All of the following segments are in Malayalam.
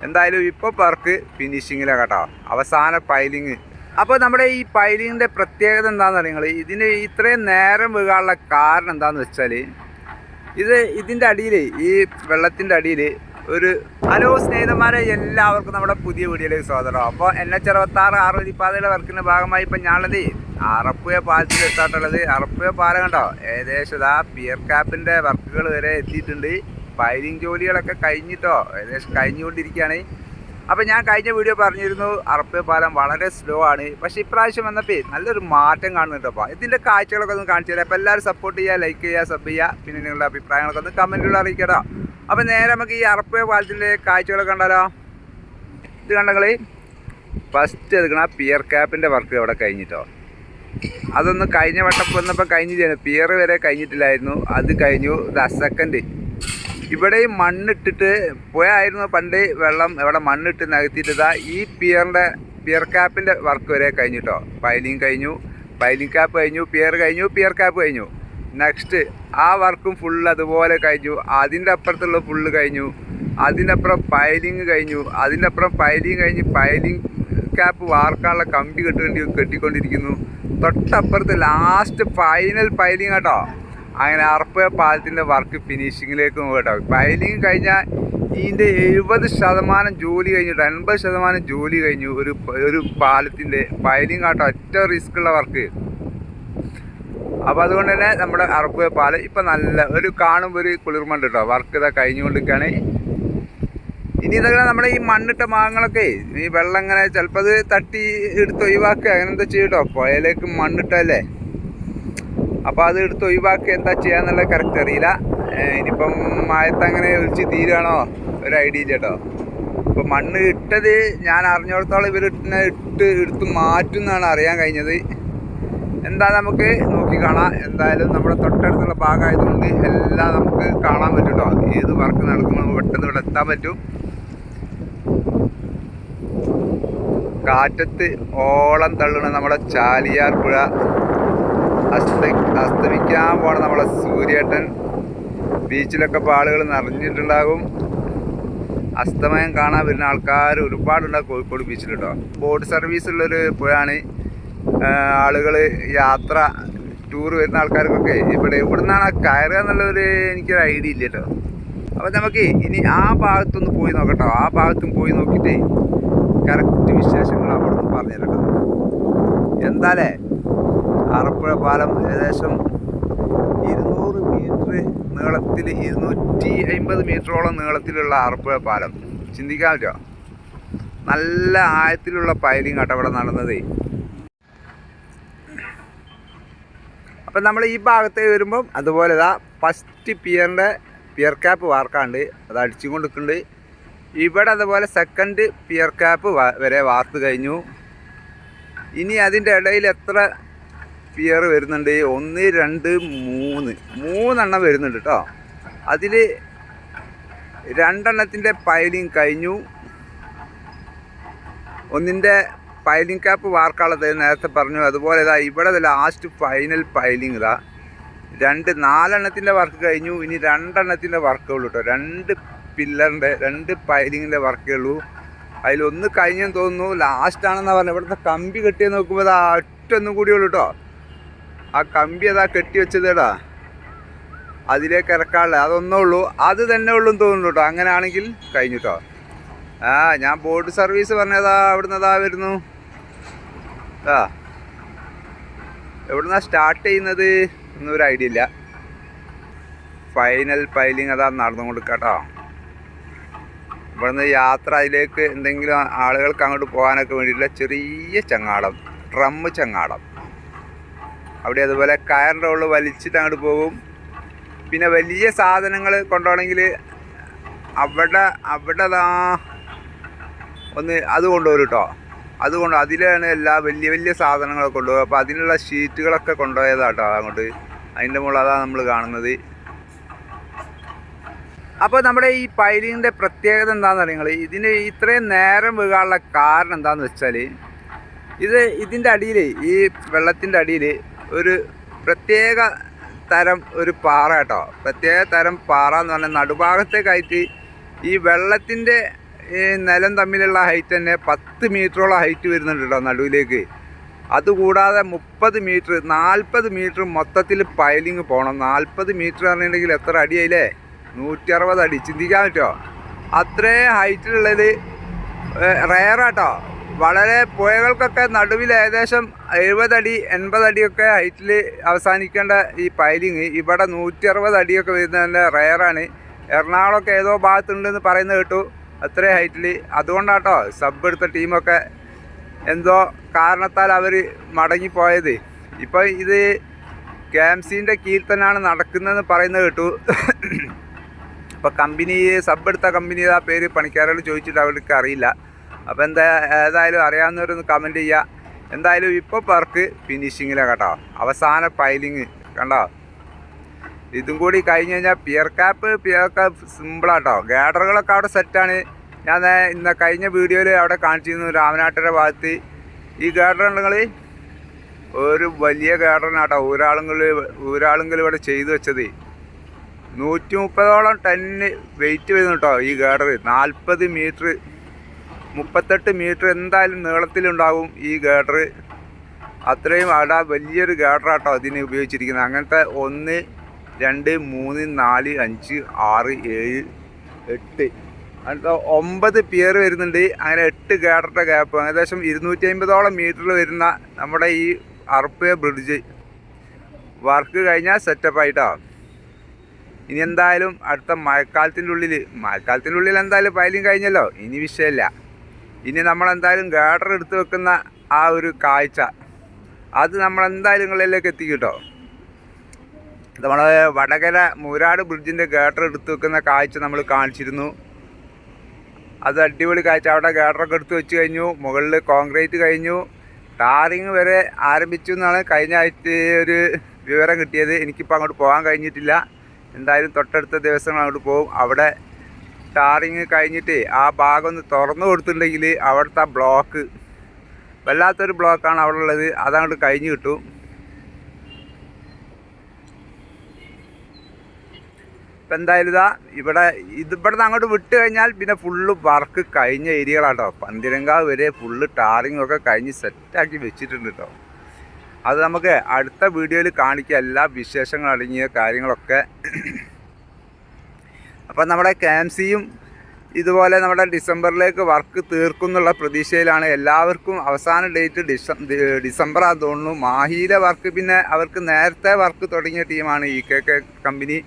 എന്തായാലും ഇപ്പൊ വർക്ക് ഫിനിഷിങ്ങിലാണ് കേട്ടോ. അവസാന പൈലിങ് അപ്പോൾ നമ്മുടെ ഈ പൈലിങ്ങിന്റെ പ്രത്യേകത എന്താണെന്ന് നിങ്ങൾ ഇതിന് ഇത്രയും നേരം വീഴാനുള്ള കാരണം എന്താണെന്ന് വെച്ചാൽ ഇത് ഇതിന്റെ അടിയിൽ ഈ വെള്ളത്തിന്റെ അടിയിൽ ഒരു ഹലോ സ്നേഹിതന്മാരെ എല്ലാവർക്കും നമ്മുടെ പുതിയ വീഡിയോയിലേക്ക് സ്വാഗതം അപ്പോൾ എൻ എച്ച് അറുപത്താറ് പാതയുടെ വർക്കിന്റെ ഭാഗമായി ഇപ്പം ഞാനുള്ളത് അറപ്പുയ പാലത്തിൽ എത്താട്ടുള്ളത് അറപ്പുയ പാലം കണ്ടോ? ഏകദേശം ഇതാ പിയർ ക്യാപ്പിന്റെ വർക്കുകൾ വരെ എത്തിയിട്ടുണ്ട്. പൈലിംഗ് ജോലികളൊക്കെ കഴിഞ്ഞിട്ടോ ഏകദേശം കഴിഞ്ഞുകൊണ്ടിരിക്കുകയാണ്. അപ്പോൾ ഞാൻ കഴിഞ്ഞ വീഡിയോ പറഞ്ഞിരുന്നു അറപ്പ് പാലം വളരെ സ്ലോ ആണ്. പക്ഷേ ഇപ്രാവശ്യം വന്നപ്പോൾ നല്ലൊരു മാറ്റം കാണുന്നുണ്ട് അപ്പോൾ ഇതിന്റെ കാഴ്ചകളൊക്കെ ഒന്ന് കാണിച്ചു തരാം. അപ്പോൾ എല്ലാവരും സപ്പോർട്ട് ചെയ്യുക ലൈക്ക് ചെയ്യുക സബ് ചെയ്യുക. പിന്നെ നിങ്ങളുടെ അഭിപ്രായങ്ങളൊക്കെ ഒന്ന് കമന്റിലൂടെ അറിയിക്കട്ടോ അപ്പോൾ നേരെ നമുക്ക് ഈ അറപ്പ് പാലത്തിന്റെ കാഴ്ചകളൊക്കെ കണ്ടാലോ? ഇത് കണ്ടങ്ങൾ ഫസ്റ്റ് എടുക്കണ പിയർ ക്യാപ്പിന്റെ വർക്ക് അവിടെ കഴിഞ്ഞിട്ടോ. അതൊന്ന് കഴിഞ്ഞ വട്ടം വന്നപ്പോൾ കഴിഞ്ഞില്ല? പിയർ വരെ കഴിഞ്ഞിട്ടില്ലായിരുന്നു. അത് കഴിഞ്ഞു ദ സെക്കൻഡ് ഇവിടെ ഈ മണ്ണിട്ടിട്ട് പോയായിരുന്നു പണ്ട് വെള്ളം. ഇവിടെ മണ്ണിട്ട് നികത്തിയിട്ട് ഈ പിയറിന്റെ പിയർ ക്യാപ്പിന്റെ വർക്ക് വരെ കഴിഞ്ഞിട്ടോ. പൈലിങ് കഴിഞ്ഞു പൈലിങ് ക്യാപ്പ് കഴിഞ്ഞു പിയർ കഴിഞ്ഞു പിയർ ക്യാപ്പ് കഴിഞ്ഞു. നെക്സ്റ്റ് ആ വർക്കും ഫുൾ അതുപോലെ കഴിഞ്ഞു. അതിന്റെ അപ്പുറത്തുള്ള ഫുള്ള് കഴിഞ്ഞു. അതിന്റെ അപ്പുറം പൈലിങ് കഴിഞ്ഞു. അതിന്റെ അപ്പുറം പൈലിങ് കഴിഞ്ഞ് പൈലിങ് ക്യാപ്പ് വാർക്കാനുള്ള കമ്പി കെട്ടുകൊണ്ടി കെട്ടിക്കൊണ്ടിരിക്കുന്നു. തൊട്ടപ്പുറത്ത് ലാസ്റ്റ് ഫൈനൽ പൈലിങ് കേട്ടോ അങ്ങനെ അറപ്പ പാലത്തിന്റെ വർക്ക് ഫിനിഷിങ്ങിലേക്ക് കേട്ടോ. പൈലിങ് കഴിഞ്ഞാൽ ഇതിന്റെ എഴുപത് ശതമാനം ജോലി കഴിഞ്ഞു എൺപത് ശതമാനം ജോലി കഴിഞ്ഞു ഒരു ഒരു പാലത്തിന്റെ പൈലിങ് കേട്ടോ ഒറ്റ റിസ്ക് ഉള്ള വർക്ക്. അപ്പോൾ അതുകൊണ്ട് തന്നെ നമ്മുടെ അറപ്പുക പാലം ഇപ്പം നല്ല ഒരു കാണുമ്പോൾ ഒരു കുളിർമണ്ട് കേട്ടോ. വർക്ക് ഇതാ കഴിഞ്ഞുകൊണ്ടിരിക്കുകയാണ്. ഇനി ഇതൊക്കെ നമ്മുടെ ഈ മണ്ണിട്ട മാങ്ങകളൊക്കെ ഈ വെള്ളം ഇങ്ങനെ ചിലപ്പോൾ അത് തട്ടി എടുത്ത് ഒഴിവാക്കുക. അങ്ങനെന്താ ചെയ്യട്ടോ പുഴയിലേക്ക് മണ്ണിട്ടല്ലേ അപ്പോൾ അത് എടുത്ത് ഒഴിവാക്കുക. എന്താ ചെയ്യാന്നുള്ളത് കറക്റ്റ് അറിയില്ല. ഇനിയിപ്പം മഴത്ത് അങ്ങനെ ഒഴിച്ച് തീരുകയാണോ ഒരു ഐഡിയ ചേട്ടോ ഇപ്പം മണ്ണ് ഇട്ടത് ഞാൻ അറിഞ്ഞിടത്തോളം ഇവർ ഇട്ടിനെ ഇട്ട് എടുത്ത് മാറ്റും എന്നാണ് അറിയാൻ കഴിഞ്ഞത്. എന്താ നമുക്ക് നോക്കി കാണാം. എന്തായാലും നമ്മുടെ തൊട്ടടുത്തുള്ള ഭാഗമായതുകൊണ്ട് എല്ലാം നമുക്ക് കാണാൻ പറ്റും കേട്ടോ ഏത് വർക്ക് നടക്കുമ്പോൾ പെട്ടെന്ന് ഇവിടെ എത്താൻ പറ്റും. കാറ്റത്ത് ഓളം തള്ളുന്ന നമ്മുടെ ചാലിയാർ പുഴ. അസ്ത അസ്തമിക്കാൻ പോണ നമ്മളെ സൂര്യേട്ടൻ. ബീച്ചിലൊക്കെ ഇപ്പോൾ ആളുകൾ നിറഞ്ഞിട്ടുണ്ടാകും. അസ്തമയം കാണാൻ വരുന്ന ആൾക്കാർ ഒരുപാടുണ്ടാകും കോഴിക്കോട് ബീച്ചിൽ കേട്ടോ ബോട്ട് സർവീസ് ഉള്ളൊരു പുഴയാണ് ആളുകൾ യാത്ര ടൂർ വരുന്ന ആൾക്കാർക്കൊക്കെ ഇവിടെ ഇവിടെ നിന്നാണ് കയറുക എന്നുള്ളൊരു എനിക്കൊരു ഐഡിയ ഇല്ല കേട്ടോ അപ്പോൾ നമുക്ക് ഇനി ആ ഭാഗത്തൊന്ന് പോയി നോക്കട്ടോ. ആ ഭാഗത്തും പോയി നോക്കിയിട്ട് കറക്റ്റ് വിശേഷങ്ങൾ അവിടെ നിന്ന് പറഞ്ഞു തരാം കേട്ടോ എന്താലേ ആറപ്പുഴ പാലം ഏകദേശം ഇരുന്നൂറ് മീറ്റർ നീളത്തിൽ ഇരുന്നൂറ്റി അമ്പത് മീറ്ററോളം നീളത്തിലുള്ള ആറപ്പുഴ പാലം. ചിന്തിക്കാൻ പറ്റുമോ നല്ല ആഴത്തിലുള്ള പൈലിംഗ് കേട്ടോ അവിടെ നടന്നത്. അപ്പം നമ്മൾ ഈ ഭാഗത്തേക്ക് വരുമ്പം അതുപോലെ ഇതാ ഫസ്റ്റ് പിയറിന്റെ പിയർ ക്യാപ്പ് വാർക്കാണ്ട് അത് അടിച്ചു കൊടുക്കുന്നുണ്ട് ഇവിടെ അതുപോലെ സെക്കൻഡ് പിയർ ക്യാപ്പ് വരെ വാർത്ത് കഴിഞ്ഞു. ഇനി അതിന്റെ ഇടയിൽ എത്ര പിയർ വരുന്നുണ്ട്. ഒന്ന് രണ്ട് മൂന്ന്. മൂന്നെണ്ണം വരുന്നുണ്ട് കേട്ടോ അതിൽ രണ്ടെണ്ണത്തിന്റെ പൈലിങ് കഴിഞ്ഞു. ഒന്നിന്റെ പൈലിംഗ് ക്യാപ്പ് വാർക്കാളത് നേരത്തെ പറഞ്ഞു. അതുപോലെ ഇതാ ഇവിടെ ലാസ്റ്റ് ഫൈനൽ പൈലിംഗ് ഇതാ രണ്ട് നാലെണ്ണത്തിന്റെ വർക്ക് കഴിഞ്ഞു. ഇനി രണ്ടെണ്ണത്തിന്റെ വർക്കേ ഉള്ളൂ കേട്ടോ രണ്ട് പില്ലറിന്റെ രണ്ട് പൈലിങ്ങിന്റെ വർക്കേ ഉള്ളൂ. അതിലൊന്ന് കഴിഞ്ഞെന്ന് തോന്നുന്നു. ലാസ്റ്റാണെന്നാണ് പറഞ്ഞത്. ഇവിടുത്തെ കമ്പി കെട്ടിയെന്ന് നോക്കുമ്പോൾ അത് ഒറ്റൊന്നും കൂടി ഉള്ളൂ കേട്ടോ ആ കമ്പി അതാ കെട്ടി വെച്ചതേടാ. അതിലേക്ക് ഇറക്കാനുള്ള അതൊന്നേ ഉള്ളൂ. അത് തന്നെ ഉള്ളൂ തോന്നുന്നു കേട്ടോ. അങ്ങനെയാണെങ്കിൽ കഴിഞ്ഞു കേട്ടോ. ആ ഞാൻ ബോട്ട് സർവീസ് പറഞ്ഞതാ അവിടുന്ന് അതാ വരുന്നു. ആ. എവിടുന്നാ സ്റ്റാർട്ട് ചെയ്യുന്നത്? എന്നൊരു ഐഡിയ ഇല്ല. ഫൈനൽ പൈലിംഗ് അതാ നടന്നു കൊടുക്കാട്ടോ ഇവിടുന്ന് യാത്ര അതിലേക്ക് എന്തെങ്കിലും ആളുകൾക്ക് അങ്ങോട്ട് പോകാനൊക്കെ വേണ്ടിയിട്ടുള്ള ചെറിയ ചങ്ങാടം ഡ്രമ്മ് ചങ്ങാടം. അവിടെ അതുപോലെ കയറിന്റെ ഉള്ളിൽ വലിച്ചിട്ട് അങ്ങോട്ട് പോകും. പിന്നെ വലിയ സാധനങ്ങൾ കൊണ്ടുപോകണമെങ്കിൽ അവിടെ അവിടെ അതാ ഒന്ന് അത് കൊണ്ടുപോകും കേട്ടോ അതുകൊണ്ട് അതിലാണ് എല്ലാ വലിയ വലിയ സാധനങ്ങളൊക്കെ കൊണ്ടുപോകുക. അപ്പോൾ അതിനുള്ള ഷീറ്റുകളൊക്കെ കൊണ്ടുപോയതാട്ടോ അങ്ങോട്ട്. അതിന്റെ മുകളിൽ അതാണ് നമ്മൾ കാണുന്നത്. അപ്പോൾ നമ്മുടെ ഈ പൈലിങ്ങിന്റെ പ്രത്യേകത എന്താണെന്ന് അറിയുങ്ങൾ ഇതിന് ഇത്രയും നേരം വീഴാനുള്ള കാരണം എന്താണെന്ന് വെച്ചാൽ ഇത് ഇതിന്റെ അടിയിൽ ഈ വെള്ളത്തിന്റെ അടിയിൽ ഒരു പ്രത്യേക തരം ഒരു പാറ കേട്ടോ. പ്രത്യേക തരം പാറ എന്ന് പറഞ്ഞാൽ നടുഭാഗത്തെ കയറ്റി ഈ വെള്ളത്തിന്റെ ഈ നിലം തമ്മിലുള്ള ഹൈറ്റ് തന്നെ പത്ത് മീറ്ററോളം ഹൈറ്റ് വരുന്നുണ്ട് കേട്ടോ നടുവിലേക്ക്. അതുകൂടാതെ മുപ്പത് മീറ്റർ നാൽപ്പത് മീറ്റർ മൊത്തത്തിൽ പൈലിങ് പോകണം നാൽപ്പത് മീറ്റർ പറഞ്ഞിട്ടുണ്ടെങ്കിൽ എത്ര അടിയായില്ലേ? നൂറ്റി അറുപത് അടി. ചിന്തിക്കാൻ പറ്റുമോ? അത്രേ ഹൈറ്റിലുള്ളത് റയറാട്ടോ വളരെ പുഴകൾക്കൊക്കെ നടുവിൽ ഏകദേശം എഴുപതടി എൺപതടിയൊക്കെ ഹൈറ്റിൽ അവസാനിക്കേണ്ട ഈ പൈലിങ് ഇവിടെ നൂറ്റി അറുപത് അടിയൊക്കെ വരുന്നതിന്റെ റയറാണ്. എറണാകുളമൊക്കെ ഏതോ ഭാഗത്തുണ്ടെന്ന് പറയുന്നത് കേട്ടു അത്രയും ഹൈറ്റിൽ അതുകൊണ്ടാട്ടോ സബ് എടുത്ത ടീമൊക്കെ എന്തോ കാരണത്താൽ അവർ മടങ്ങിപ്പോയത്. ഇപ്പോൾ ഇത് കെ എം സിന്റെ കീഴിൽ തന്നെയാണ് നടക്കുന്നതെന്ന് പറയുന്നത് കേട്ടു. അപ്പോൾ കമ്പനി സബ് എടുത്ത കമ്പനി ആ പേര് പണിക്കാരോട് ചോദിച്ചിട്ട് അവർക്ക് അറിയില്ല. അപ്പോൾ എന്താ ഏതായാലും അറിയാവുന്നവരൊന്ന് കമന്റ് ചെയ്യുക എന്തായാലും ഇപ്പോൾ പേർക്ക് ഫിനിഷിങ്ങിലാണ് കേട്ടോ. അവസാന പൈലിങ് കണ്ടോ? ഇതും കൂടി കഴിഞ്ഞ് കഴിഞ്ഞാൽ പിയർ ക്യാപ്പ് പിയർ ക്യാപ്പ് സിമ്പിളാട്ടോ ഗാഡറുകളൊക്കെ അവിടെ സെറ്റാണ് ഞാൻ ഇന്ന കഴിഞ്ഞ വീഡിയോയിൽ അവിടെ കാണിച്ചിരുന്നു രാമനാട്ടിന്റെ ഭാഗത്ത്. ഈ ഗാഡർ ഉണ്ടെങ്കിൽ ഒരു വലിയ ഗാഡറിനാട്ടോ ഊരാളുങ്ങൾ ഊരാളുങ്ങൾ ഇവിടെ ചെയ്തു വെച്ചത്. നൂറ്റി മുപ്പതോളം ടണ്ണ് വെയിറ്റ് വരുന്നു കേട്ടോ ഈ ഗാഡർ നാൽപ്പത് മീറ്റർ മുപ്പത്തെട്ട് മീറ്റർ എന്തായാലും നീളത്തിലുണ്ടാവും ഈ ഗേഡർ. അത്രയും അവിടെ വലിയൊരു ഗേഡറാട്ടോ ഇതിന് ഉപയോഗിച്ചിരിക്കുന്നത്. അങ്ങനത്തെ ഒന്ന് രണ്ട് മൂന്ന് നാല് അഞ്ച് ആറ് ഏഴ് എട്ട്. അങ്ങനത്തെ ഒമ്പത് പിയർ വരുന്നുണ്ട്. അങ്ങനെ എട്ട് ഗേഡറിന്റെ ഗ്യാപ്പ്. ഏകദേശം ഇരുന്നൂറ്റി അമ്പതോളം മീറ്ററിൽ വരുന്ന നമ്മുടെ ഈ അർപ്പയ ബ്രിഡ്ജ്. വർക്ക് കഴിഞ്ഞാൽ സെറ്റപ്പ് ആയിട്ടോ. ഇനി എന്തായാലും അടുത്ത മഴക്കാലത്തിന്റെ ഉള്ളിൽ മഴക്കാലത്തിന്റെ ഉള്ളിൽ എന്തായാലും പയലും കഴിഞ്ഞല്ലോ. ഇനി വിഷയമില്ല. ഇനി നമ്മൾ എന്തായാലും ഗാഡർ എടുത്ത് വെക്കുന്ന ആ ഒരു കാഴ്ച അത് നമ്മൾ എന്തായാലും നിങ്ങളിലേക്ക് എത്തി കേട്ടോ നമ്മൾ വടകര മൂരാട് ബ്രിഡ്ജിന്റെ ഗാഡർ എടുത്ത് വെക്കുന്ന കാഴ്ച നമ്മൾ കാണിച്ചിരുന്നു. അത് അടിപൊളി കാഴ്ച. അവിടെ ഗാഡറൊക്കെ എടുത്ത് വെച്ച് കഴിഞ്ഞു. മുകളിൽ കോൺക്രീറ്റ് കഴിഞ്ഞു. ടാറിങ് വരെ ആരംഭിച്ചു എന്നാണ് കഴിഞ്ഞ ആഴ്ച ഒരു വിവരം കിട്ടിയത്. എനിക്കിപ്പോൾ അങ്ങോട്ട് പോകാൻ കഴിഞ്ഞിട്ടില്ല. എന്തായാലും തൊട്ടടുത്ത ദിവസങ്ങൾ അങ്ങോട്ട് പോകും. അവിടെ ടാറിങ് കഴിഞ്ഞിട്ട് ആ ഭാഗം ഒന്ന് തുറന്നു കൊടുത്തിട്ടുണ്ടെങ്കിൽ അവിടുത്തെ ബ്ലോക്ക് വല്ലാത്തൊരു ബ്ലോക്കാണ് അവിടെ ഉള്ളത്. അതങ്ങോട്ട് കഴിഞ്ഞ് കിട്ടും. ഇപ്പം എന്തായാലും ഇതാ ഇവിടെ ഇത് ഇവിടെ നിന്ന് അങ്ങോട്ട് വിട്ട് കഴിഞ്ഞാൽ പിന്നെ ഫുള്ള് വർക്ക് കഴിഞ്ഞ ഏരിയകളാട്ടോ പന്തിരങ്കാവ് വരെ ഫുള്ള് ടാറിങ് ഒക്കെ കഴിഞ്ഞ് സെറ്റാക്കി വെച്ചിട്ടുണ്ട് കേട്ടോ അത് നമുക്ക് അടുത്ത വീഡിയോയിൽ കാണിക്കുക എല്ലാ വിശേഷങ്ങൾ അടങ്ങിയ കാര്യങ്ങളൊക്കെ. അപ്പം നമ്മുടെ ക്യാംസിയും ഇതുപോലെ നമ്മുടെ ഡിസംബറിലേക്ക് വർക്ക് തീർക്കും എന്നുള്ള പ്രതീക്ഷയിലാണ് എല്ലാവർക്കും അവസാന ഡേറ്റ് ഡിസ ഡിസംബറാന്ന് തോന്നുന്നു. മാഹിയിലെ വർക്ക് പിന്നെ അവർക്ക് നേരത്തെ വർക്ക് തുടങ്ങിയ ടീമാണ് ഇ കെ കെ കമ്പനി.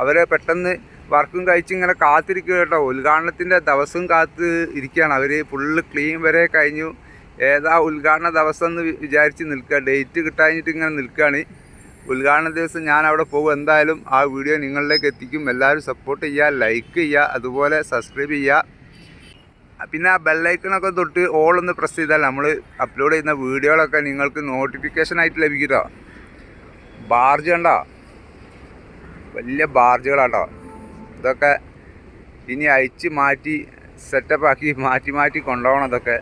അവർ പെട്ടെന്ന് വർക്കും കഴിച്ച് ഇങ്ങനെ കാത്തിരിക്കുക കേട്ടോ. ഉദ്ഘാടനത്തിന്റെ ദിവസം കാത്ത് ഇരിക്കുകയാണ്. അവർ ഫുള്ള് ക്ലീൻ വരെ കഴിഞ്ഞു. ഏതാ ഉദ്ഘാടന ദിവസം എന്ന് വിചാരിച്ച് നിൽക്കുക. ഡേറ്റ് കിട്ടാഞ്ഞിട്ട് ഇങ്ങനെ നിൽക്കുകയാണ്. ഉദ്ഘാടന ദിവസം ഞാൻ അവിടെ പോകും. എന്തായാലും ആ വീഡിയോ നിങ്ങളിലേക്ക് എത്തിക്കും. എല്ലാവരും സപ്പോർട്ട് ചെയ്യുക ലൈക്ക് ചെയ്യുക അതുപോലെ സബ്സ്ക്രൈബ് ചെയ്യുക. പിന്നെ ആ ബെല്ലൈക്കണൊക്കെ തൊട്ട് ഓൾ ഒന്ന് പ്രസ് ചെയ്താൽ നമ്മൾ അപ്ലോഡ് ചെയ്യുന്ന വീഡിയോകളൊക്കെ നിങ്ങൾക്ക് നോട്ടിഫിക്കേഷൻ ആയിട്ട് ലഭിക്കുക ബാർജ് കണ്ടോ? വലിയ ബാർജുകളാട്ടോ ഇതൊക്കെ ഇനി അയച്ച് മാറ്റി സെറ്റപ്പാക്കി മാറ്റി മാറ്റി കൊണ്ടുപോകണം ഇതൊക്കെ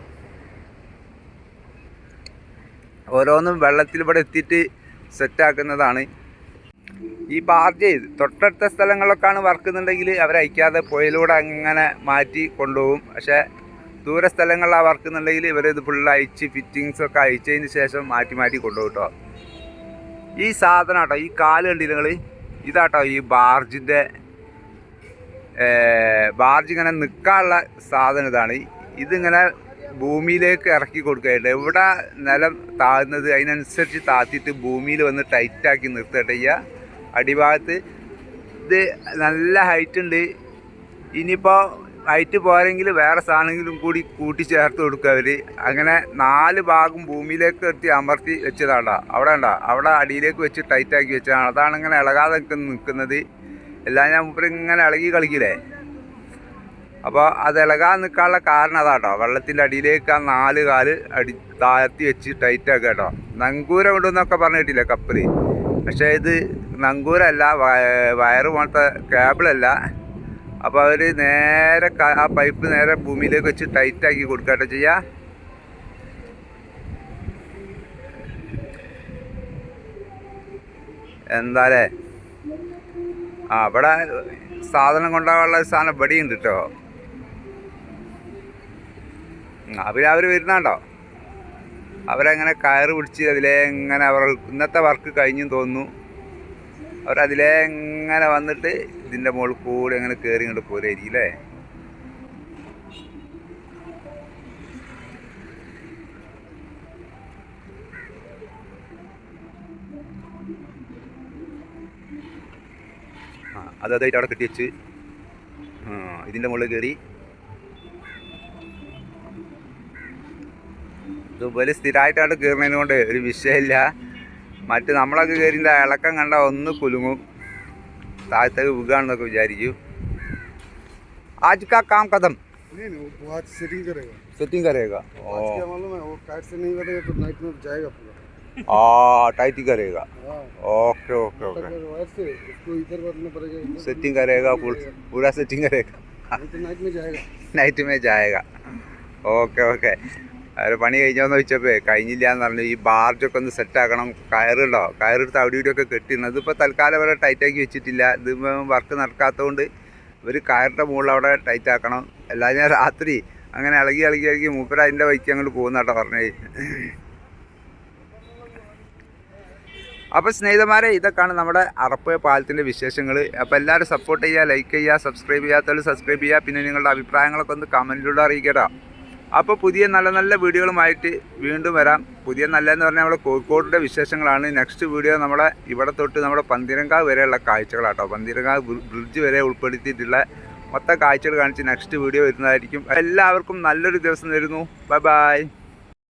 ഓരോന്നും വെള്ളത്തിൽ ഇവിടെ എത്തിയിട്ട് സെറ്റാക്കുന്നതാണ്. ഈ ബാർജ് തൊട്ടടുത്ത സ്ഥലങ്ങളിലൊക്കെയാണ് വർക്ക് എന്നുണ്ടെങ്കിൽ അവരയക്കാതെ പുഴയിലൂടെ അങ്ങനെ മാറ്റി കൊണ്ടുപോകും. പക്ഷേ ദൂര സ്ഥലങ്ങളിലാണ് വർക്ക് എന്നുണ്ടെങ്കിൽ ഇവരിത് ഫുൾ അയച്ച് ഫിറ്റിങ്സ് ഒക്കെ അയച്ചതിന് ശേഷം മാറ്റി മാറ്റി കൊണ്ടുപോകും കേട്ടോ ഈ സാധനം കേട്ടോ ഈ കാൽ കണ്ടില്ല നിങ്ങൾ ഇതാട്ടോ ഈ ബാർജിന്റെ ബാർജ് ഇങ്ങനെ നിൽക്കാനുള്ള സാധനം ഇതാണ്. ഇതിങ്ങനെ ഭൂമിയിലേക്ക് ഇറക്കി കൊടുക്കുകയായിട്ട്. എവിടെ നിലം താഴ്ന്നത് അതിനനുസരിച്ച് താത്തിയിട്ട് ഭൂമിയിൽ വന്ന് ടൈറ്റാക്കി നിർത്തട്ടെ ചെയ്യുക അടിഭാഗത്ത് ഇത് നല്ല ഹൈറ്റ് ഉണ്ട്. ഇനിയിപ്പോൾ ഹൈറ്റ് പോരെങ്കിൽ വേറെ സാധനങ്ങളും കൂടി കൂട്ടിച്ചേർത്ത് കൊടുക്കുക അവർ അങ്ങനെ നാല് ഭാഗം ഭൂമിയിലേക്ക് എത്തി അമർത്തി വെച്ചതാണ്ടാ. അവിടെ ഉണ്ടാ അവിടെ അടിയിലേക്ക് വെച്ച് ടൈറ്റാക്കി വെച്ചതാണ്. അതാണ് ഇങ്ങനെ ഇളകാതെ നിൽക്കുന്നത്. എല്ലാം ഞാൻ ഇങ്ങനെ ഇളകി കളിക്കില്ലേ? അപ്പോൾ അത് ഇളകാൻ നിൽക്കാനുള്ള കാരണം അതാട്ടോ. വെള്ളത്തിന്റെ അടിയിലേക്ക് ആ നാല് കാൽ അടി താഴ്ത്തി വെച്ച് ടൈറ്റാക്കുക കേട്ടോ. നങ്കൂര കൊണ്ടുവന്നൊക്കെ പറഞ്ഞു കിട്ടില്ല കപ്പൽ? പക്ഷേ ഇത് നങ്കൂരല്ല വയ- വയറ് പോലത്തെ കേബിളല്ല അപ്പോൾ അവർ നേരെ ആ പൈപ്പ് നേരെ ഭൂമിയിലേക്ക് വെച്ച് ടൈറ്റാക്കി കൊടുക്കട്ടെ ചെയ്യുക എന്താലേ ആ ഇവിടെ സാധനം കൊണ്ടുപോകാനുള്ള സാധനം ഇവിടെ ഉണ്ട് കേട്ടോ. അവർ അവർ വരുന്നുണ്ടോ? അവരങ്ങനെ കയറ് പിടിച്ച് അതിലേ ഇങ്ങനെ അവർ ഇന്നത്തെ വർക്ക് കഴിഞ്ഞും തോന്നുന്നു. അവരതിലേ ഇങ്ങനെ വന്നിട്ട് ഇതിന്റെ മുകളിൽ കൂടെ അങ്ങനെ കയറി ഇങ്ങോട്ട് പോരായിരിക്കും അല്ലേ? ആ അത് അതായിട്ട് അവിടെ കെട്ടി വെച്ച്. ഇതിന്റെ മുകളിൽ കയറി ഇത് വലിയ സ്ഥിരമായിട്ടാണ് കയറുന്നതിന് കൊണ്ട് ഒരു വിഷയമില്ല മറ്റ് നമ്മളൊക്കെ കയറിൻ്റെ ഇളക്കം കണ്ട ഒന്ന് കുലുങ്ങും താഴത്തേക്ക് വീകാണെന്നൊക്കെ വിചാരിക്കും ആജ് കാ കാം കഥം नहीं नहीं वो आज सेटिंग करेगा സെറ്റിംഗ് കരേഗ ഓ आज क्या मालूम है वो काट से नहीं करेगा तो नाइट में जाएगा पूरा ആ ടൈറ്റ് കരേഗ हाँ ഓക്കെ ഓക്കെ ഓക്കെ अगर वायर से उसको इधर बदलना पड़ेगा इधर സെറ്റിംഗ് കരേഗ പൂരാ സെറ്റിംഗ് കരേഗ नहीं तो नाइट में जाएगा നൈറ്റ് മേ ജായക ഓക്കെ ഓക്കെ അവർ പണി കഴിഞ്ഞോന്ന് ചോദിച്ചപ്പോൾ കഴിഞ്ഞില്ല എന്ന് പറഞ്ഞു. ഈ ബാർജൊക്കെ ഒന്ന് സെറ്റാക്കണം കയറുണ്ടോ? കയറെടുത്ത് അവിടെ ഇവിടെയൊക്കെ കെട്ടിയിരുന്നു ഇതിപ്പോൾ തൽക്കാലം വരെ ടൈറ്റാക്കി വെച്ചിട്ടില്ല. ഇത് വർക്ക് നടക്കാത്തതുകൊണ്ട് ഇവർ കയറിന്റെ മുകളിൽ അവിടെ ടൈറ്റ് ആക്കണം. എല്ലാ ഞാൻ രാത്രി അങ്ങനെ ഇളകി ഇളകി ഇളകി മൂപ്പര അതിന്റെ വൈക്ക് അങ്ങോട്ട് പോകുന്ന കേട്ടോ പറഞ്ഞേ. അപ്പോൾ സ്നേഹിതന്മാരെ ഇതൊക്കെയാണ് നമ്മുടെ അറപ്പ് പാലത്തിന്റെ വിശേഷങ്ങൾ അപ്പോൾ എല്ലാവരും സപ്പോർട്ട് ചെയ്യുക ലൈക്ക് ചെയ്യുക സബ്സ്ക്രൈബ് ചെയ്യാത്തവർ സബ്സ്ക്രൈബ് ചെയ്യുക. പിന്നെ നിങ്ങളുടെ അഭിപ്രായങ്ങളൊക്കെ ഒന്ന് കമന്റിലൂടെ അറിയിക്കട്ടോ. അപ്പോൾ പുതിയ നല്ല നല്ല വീഡിയോകളുമായിട്ട് വീണ്ടും വരാം. പുതിയ നല്ല എന്ന് പറഞ്ഞാൽ നമ്മുടെ കോഴിക്കോടിന്റെ വിശേഷങ്ങളാണ്. നെക്സ്റ്റ് വീഡിയോ നമ്മളെ ഇവിടെ തൊട്ട് നമ്മുടെ പന്തിരങ്കാവ് വരെയുള്ള കാഴ്ചകളാട്ടോ. പന്തിരങ്കാവ് ബ്രിഡ്ജ് വരെ ഉൾപ്പെടുത്തിയിട്ടുള്ള മൊത്തം കാഴ്ചകൾ കാണിച്ച് നെക്സ്റ്റ് വീഡിയോ വരുന്നതായിരിക്കും. എല്ലാവർക്കും നല്ലൊരു ദിവസം തരുന്നു. Bye bye